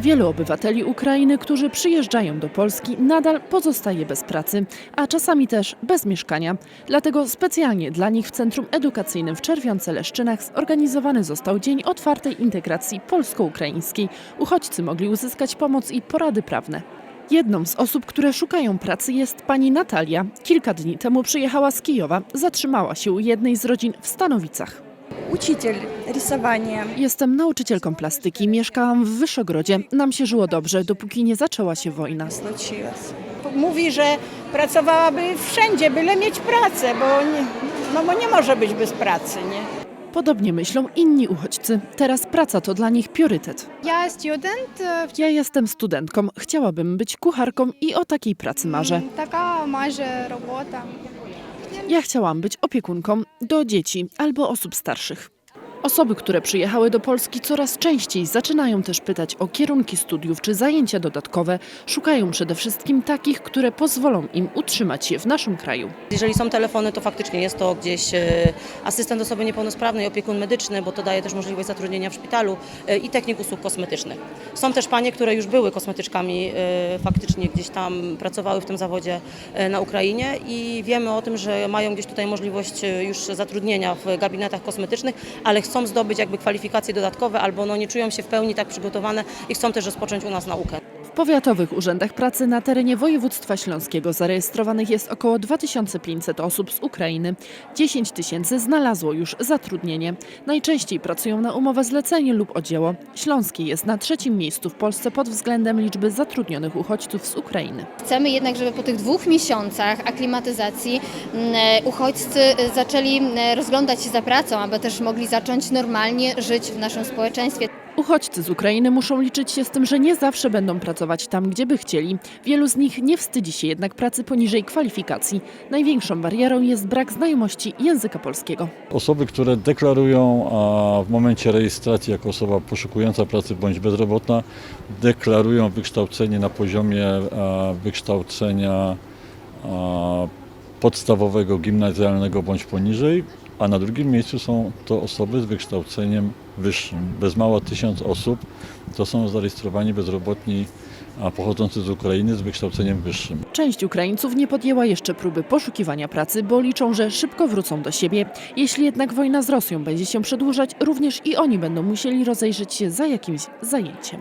Wielu obywateli Ukrainy, którzy przyjeżdżają do Polski, nadal pozostaje bez pracy, a czasami też bez mieszkania. Dlatego specjalnie dla nich w Centrum Edukacyjnym w Czerwionce-Leszczynach zorganizowany został Dzień Otwartej Integracji Polsko-Ukraińskiej. Uchodźcy mogli uzyskać pomoc i porady prawne. Jedną z osób, które szukają pracy jest pani Natalia. Kilka dni temu przyjechała z Kijowa, zatrzymała się u jednej z rodzin w Stanowicach. Jestem nauczycielką plastyki. Mieszkałam w Wyszogrodzie. Nam się żyło dobrze, dopóki nie zaczęła się wojna. Mówi, że pracowałaby wszędzie, byle mieć pracę, bo nie, no bo nie może być bez pracy, nie? Podobnie myślą inni uchodźcy. Teraz praca to dla nich priorytet. Ja. E, ja jestem studentką. Chciałabym być kucharką i o takiej pracy marzę. Mm, taka marzę robota. Ja chciałam być opiekunką do dzieci albo osób starszych. Osoby, które przyjechały do Polski coraz częściej zaczynają też pytać o kierunki studiów czy zajęcia dodatkowe. Szukają przede wszystkim takich, które pozwolą im utrzymać się w naszym kraju. Jeżeli są telefony, to faktycznie jest to gdzieś e, asystent osoby niepełnosprawnej, opiekun medyczny, bo to daje też możliwość zatrudnienia w szpitalu e, i technik usług kosmetycznych. Są też panie, które już były kosmetyczkami, e, faktycznie gdzieś tam pracowały w tym zawodzie na Ukrainie i wiemy o tym, że mają gdzieś tutaj możliwość już zatrudnienia w gabinetach kosmetycznych, ale chcą zdobyć jakby kwalifikacje dodatkowe albo no nie czują się w pełni tak przygotowane i chcą też rozpocząć u nas naukę. Powiatowych urzędach pracy na terenie województwa śląskiego zarejestrowanych jest około 2500 osób z Ukrainy. 10 tysięcy znalazło już zatrudnienie. Najczęściej pracują na umowę zlecenie lub o dzieło. Śląskie jest na trzecim miejscu w Polsce pod względem liczby zatrudnionych uchodźców z Ukrainy. Chcemy jednak, żeby po tych dwóch miesiącach aklimatyzacji m, e, uchodźcy e, zaczęli m, rozglądać się za pracą, aby też mogli zacząć normalnie żyć w naszym społeczeństwie. Uchodźcy z Ukrainy muszą liczyć się z tym, że nie zawsze będą pracować tam, gdzie by chcieli. Wielu z nich nie wstydzi się jednak pracy poniżej kwalifikacji. Największą barierą jest brak znajomości języka polskiego. Osoby, które deklarują a w momencie rejestracji jako osoba poszukująca pracy bądź bezrobotna, deklarują wykształcenie na poziomie wykształcenia podstawowego, gimnazjalnego bądź poniżej, a na drugim miejscu są to osoby z wykształceniem wyższym. Bez mała tysiąc osób to są zarejestrowani bezrobotni a, pochodzący z Ukrainy z wykształceniem wyższym. Część Ukraińców nie podjęła jeszcze próby poszukiwania pracy, bo liczą, że szybko wrócą do siebie. Jeśli jednak wojna z Rosją będzie się przedłużać, również i oni będą musieli rozejrzeć się za jakimś zajęciem.